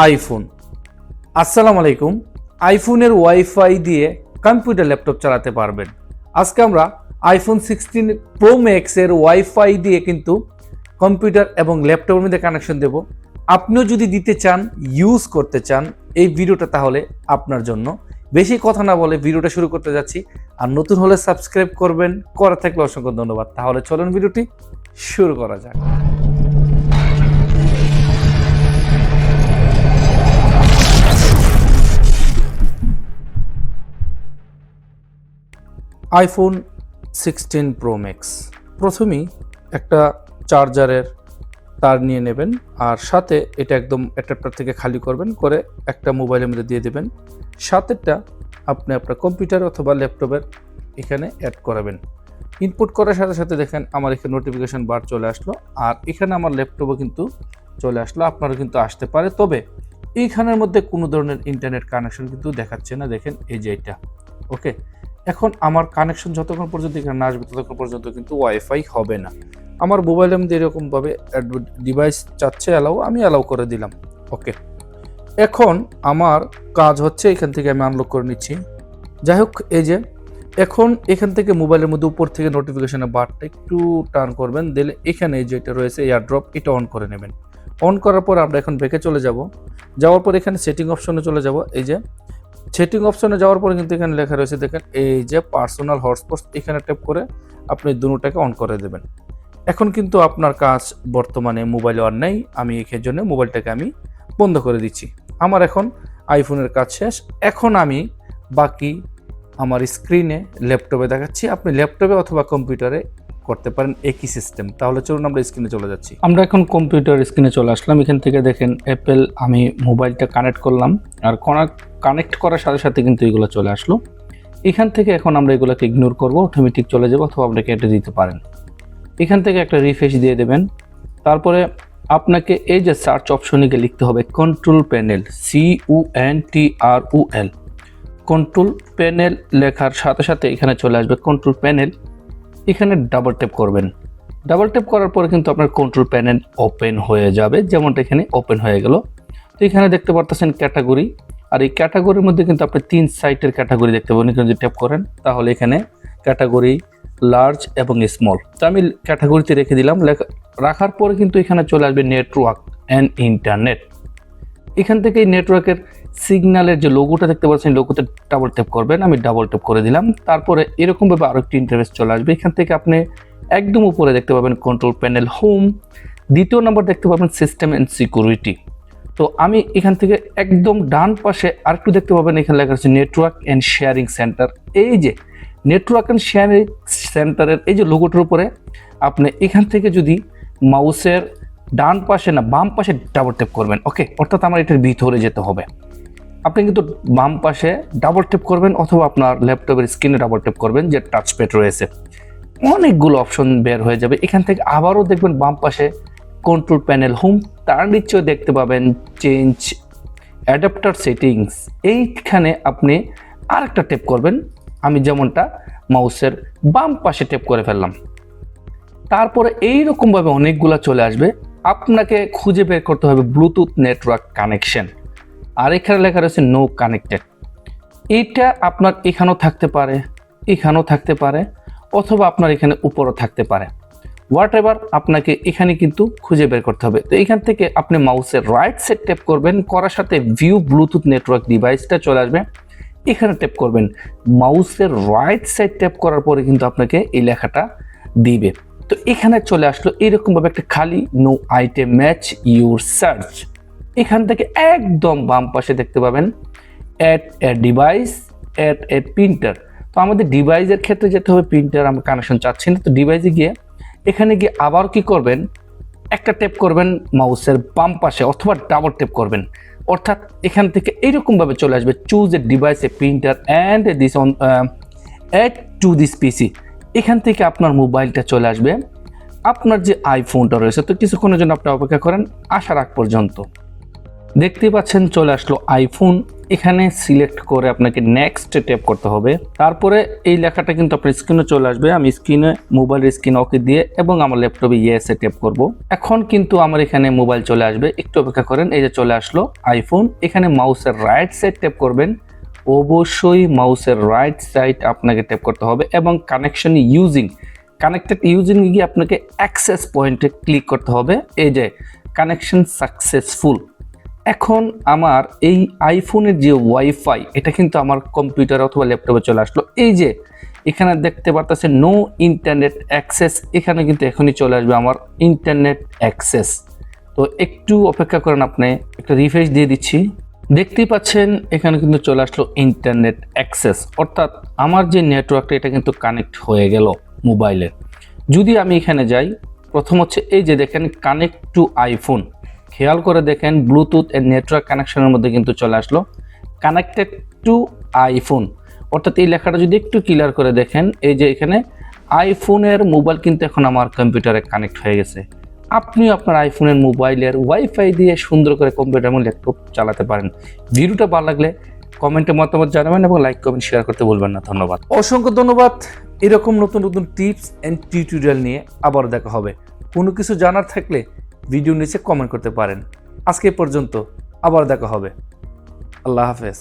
IPhone আসসালামু আলাইকুম। আইফোনের ওয়াইফাই দিয়ে কম্পিউটার ল্যাপটপ চালাতে পারবেন। আজকে আমরা আইফোন সিক্সটিন প্রো ম্যাক্সের ওয়াইফাই দিয়ে কিন্তু কম্পিউটার এবং ল্যাপটপের মধ্যে কানেকশন দেব। আপনিও যদি দিতে চান ইউজ করতে চান, এই ভিডিওটা তাহলে আপনার জন্য। বেশি কথা না বলে ভিডিওটা শুরু করতে যাচ্ছি। আর নতুন হলে সাবস্ক্রাইব করবেন করা থাকলে অসংখ্য ধন্যবাদ। তাহলে চলুন ভিডিওটি শুরু করা যাক। আইফোন সিক্সটিন প্রো ম্যাক্স প্রথমেই একটা চার্জারের তার নিয়ে নেবেন, আর সাথে এটা একদম অ্যাডাপ্টার থেকে খালি করবেন, করে একটা মোবাইলের মধ্যে দিয়ে দেবেন। সাথেরটা আপনি আপনার কম্পিউটার অথবা ল্যাপটপের এখানে অ্যাড করাবেন। ইনপুট করার সাথে সাথে দেখেন আমার এখানে নোটিফিকেশন বার চলে আসলো, আর এখানে আমার ল্যাপটপও কিন্তু চলে আসলো, আপনারও কিন্তু আসতে পারে। তবে এইখানের মধ্যে কোনো ধরনের ইন্টারনেট কানেকশন কিন্তু দেখাচ্ছে না। দেখেন এই যে এটা ওকে এখন আমার কানেকশন যতক্ষণ পর্যন্ত এখানে না আসবে, ততক্ষণ পর্যন্ত কিন্তু ওয়াইফাই হবে না। আমার মোবাইলের মধ্যে এরকমভাবে ডিভাইস চাচ্ছে অ্যালাউ আমি অ্যালাউ করে দিলাম। ওকে এখন আমার কাজ হচ্ছে এখান থেকে আমি আনলক করে নিচ্ছি। যাই হোক, এই যে, এখন এখান থেকে মোবাইলের মধ্যে উপর থেকে নোটিফিকেশনের বারটা একটু টার্ন করবেন দিলে এখানে যেটা রয়েছে এয়ার ড্রপ এটা অন করে নেবেন। অন করার পর আমরা এখন ব্যাকে চলে যাব। যাওয়ার পর এখানে সেটিং অপশনে চলে যাব। এই যে সেটিং অপশনে যাওয়ার পরে কিন্তু এখানে লেখা রয়েছে, দেখেন, এই যে পার্সোনাল হটস্পট এখানে ট্যাপ করে আপনি দুটোটাকে অন করে দেবেন। এখন কিন্তু আপনার কাজ বর্তমানে মোবাইল আর নেই, আমি এর জন্য মোবাইলটাকে আমি বন্ধ করে দিচ্ছি। আমার এখন আইফোনের কাজ শেষ, এখন আমি বাকি আমার স্ক্রিনে ল্যাপটপে দেখাচ্ছি। আপনি ল্যাপটপে অথবা কম্পিউটারে করতে পারেন একই সিস্টেম তাহলে চলুন আমরা স্ক্রিনে চলে যাচ্ছি। আমরা এখন কম্পিউটার স্ক্রিনে চলে আসলাম। এখান থেকে দেখেন অ্যাপেল আমি মোবাইলটা কানেক্ট করলাম। আর কানেক্ট করার সাথে সাথে কিন্তু এগুলো চলে আসলো। এখান থেকে এখন আমরা এগুলোকে ইগনোর করব অটোমেটিক চলে যাব অথবা আপনাকে কেটে দিতে পারেন। এখান থেকে একটা রিফ্রেশ দিয়ে দেবেন। তারপরে আপনাকে এই যে সার্চ অপশনে গিয়ে লিখতে হবে control panel C U N T R O L control panel লেখার সাথে সাথে এখানে চলে আসবে কন্ট্রোল প্যানেল এখানে ডাবল ট্যাপ করবেন। ডাবল ট্যাপ করার পরে কিন্তু আপনার কন্ট্রোল প্যানেল ওপেন হয়ে যাবে, যেমনটা এখানে ওপেন হয়ে গেল। তো এখানে দেখতে পারতেছেন ক্যাটাগরি আর এই ক্যাটাগরির মধ্যে কিন্তু আপনি তিন সাইটের ক্যাটাগরি দেখতে পাবেন। এখানে যদি ট্যাপ করেন, তাহলে এখানে ক্যাটাগরি লার্জ এবং স্মল তো আমি ক্যাটাগরিতে রেখে দিলাম। রাখার পরে কিন্তু এখানে চলে আসবে নেটওয়ার্ক অ্যান্ড ইন্টারনেট এখান থেকে নেটওয়ার্কের সিগন্যালের যে লোগোটা দেখতে পাচ্ছেন লোগোতে ডাবল ট্যাপ করবেন। আমি ডাবল ট্যাপ করে দিলাম। তারপরে এরকমভাবে আরও একটি ইন্টারভেস চলে আসবে। এখান থেকে আপনি একদম উপরে দেখতে পাবেন কন্ট্রোল প্যানেল হোম দ্বিতীয় নম্বর দেখতে পাবেন সিস্টেম অ্যান্ড সিকিউরিটি তো আমি এখান থেকে একদম ডান পাশে আরেকটু দেখতে পাবেন, এখানে লেখা আছে নেটওয়ার্ক অ্যান্ড শেয়ারিং সেন্টার এই যে নেটওয়ার্ক অ্যান্ড শেয়ারিং সেন্টারের এই যে লোগোটার উপরে আপনি এখান থেকে যদি মাউসের ডান পাশে না, বাম পাশে ডাবল ট্যাপ করবেন। ওকে অর্থাৎ আমার এটার ভিতরে যেতে হবে। আপনি কিন্তু বাম পাশে ডাবল টেপ করবেন অথবা আপনার ল্যাপটপের স্ক্রিনে ডাবল টেপ করবেন, যে টাচপ্যাড রয়েছে। অনেকগুলো অপশন বের হয়ে যাবে। এখান থেকে আবারও দেখবেন বাম পাশে কন্ট্রোল প্যানেল হোম তার নিচেও দেখতে পাবেন চেঞ্জ অ্যাডাপ্টার সেটিংস এইখানে আপনি আরেকটা টেপ করবেন। আমি যেমনটা মাউসের বাম পাশে টেপ করে ফেললাম। তারপরে এইরকমভাবে অনেকগুলো চলে আসবে। আপনাকে খুঁজে বের করতে হবে ব্লুটুথ নেটওয়ার্ক কানেকশন আর এখানে লেখা রয়েছে নো কানেক্টেড এইটা আপনার এখানেও থাকতে পারে, এখানেও থাকতে পারে, অথবা আপনার এখানে উপরও থাকতে পারে। হোয়াট এভার আপনাকে এখানে কিন্তু খুঁজে বের করতে হবে। তো এখান থেকে আপনি মাউসের রাইট সাইড ট্যাপ করবেন, করার সাথে ভিউ ব্লুটুথ নেটওয়ার্ক ডিভাইসটা চলে আসবে। এখানে ট্যাপ করবেন। মাউসের রাইট সাইড ট্যাপ করার পরে কিন্তু আপনাকে এই লেখাটা দিবে। তো এখানে চলে আসলো এরকমভাবে একটা খালি no item match your search এখান থেকে একদম বাম পাশে দেখতে পাবেন at a device at a printer তো আমাদের ডিভাইসের ক্ষেত্রে যেতে হবে প্রিন্টার আমরা কানেকশন চাচ্ছি না। তো ডিভাইসে গিয়ে এখানে গিয়ে আবার কি করবেন, একটা টেপ করবেন মাউসের বাম পাশে অথবা ডাবল টেপ করবেন। অর্থাৎ এখান থেকে এইরকমভাবে চলে আসবে choose a device a printer and this on add to this PC এখান থেকে আপনার মোবাইলটা চলে আসবে। আপনার যে আইফোনটা রয়েছে, তো কিছুক্ষণের জন্য আপনি অপেক্ষা করেন। আসার আগ পর্যন্ত। দেখতে পাচ্ছেন, চলে আসলো আইফোন এখানে সিলেক্ট করে আপনাকে নেক্সট ট্যাপ করতে হবে। তারপরে এই লেখাটা কিন্তু আপনার স্ক্রিনে চলে আসবে। আমি স্ক্রিনে মোবাইলের স্ক্রিন ওকে দিয়ে এবং আমার ল্যাপটপে ইয়েসে ট্যাপ করব। এখন কিন্তু আমার এখানে মোবাইল চলে আসবে। একটু অপেক্ষা করেন, এই যে চলে আসলো আইফোন এখানে মাউসের রাইট সাইড ট্যাপ করবেন। অবশ্যই মাউসের রাইট সাইড আপনাকে ট্যাপ করতে হবে এবং কানেকশন ইউজিং কানেক্টেড ইউজিং গিয়ে আপনাকে অ্যাক্সেস পয়েন্টে ক্লিক করতে হবে। এই যে কানেকশন সাকসেসফুল এখন আমার এই আইফোনের যে ওয়াইফাই এটা কিন্তু আমার কম্পিউটার অথবা ল্যাপটপে চলে আসলো। এই যে, এখানে দেখতে পারতেছে নো ইন্টারনেট অ্যাক্সেস এখানে কিন্তু এখনই চলে আসবে আমার ইন্টারনেট অ্যাক্সেস তো একটু অপেক্ষা করেন আপনি, একটা রিফ্রেশ দিয়ে দিচ্ছি। দেখতেই পাচ্ছেন, এখানে কিন্তু চলে আসলো ইন্টারনেট অ্যাক্সেস অর্থাৎ আমার যে নেটওয়ার্কটা এটা কিন্তু কানেক্ট হয়ে গেল মোবাইলে যদি আমি এখানে যাই, প্রথম হচ্ছে এই যে দেখেন কানেক্ট টু আইফোন খেয়াল করে দেখেন ব্লুটুথ এর নেটওয়ার্ক কানেকশনের মধ্যে কিন্তু চলে আসলো। কানেক্টেড টু আইফোন অর্থাৎ এই লেখাটা যদি একটু ক্লিয়ার করে দেখেন, এই যে এখানে আইফোনের মোবাইল কিন্তু এখন আমার কম্পিউটারে কানেক্ট হয়ে গেছে। আপনিও আপনার আইফোনের মোবাইলের ওয়াইফাই দিয়ে সুন্দর করে কম্পিউটার এবং ল্যাপটপ চালাতে পারেন। ভিডিওটা ভালো লাগলে কমেন্টে মতামত জানাবেন এবং লাইক কমেন্ট শেয়ার করতে বলবেন না। ধন্যবাদ। অসংখ্য ধন্যবাদ। এরকম নতুন নতুন টিপস অ্যান্ড টিউটোরিয়াল নিয়ে আবার দেখা হবে। কোনো কিছু জানার থাকলে ভিডিও নিচে কমেন্ট করতে পারেন। আজকে পর্যন্ত আবার দেখা হবে। আল্লাহ হাফেজ।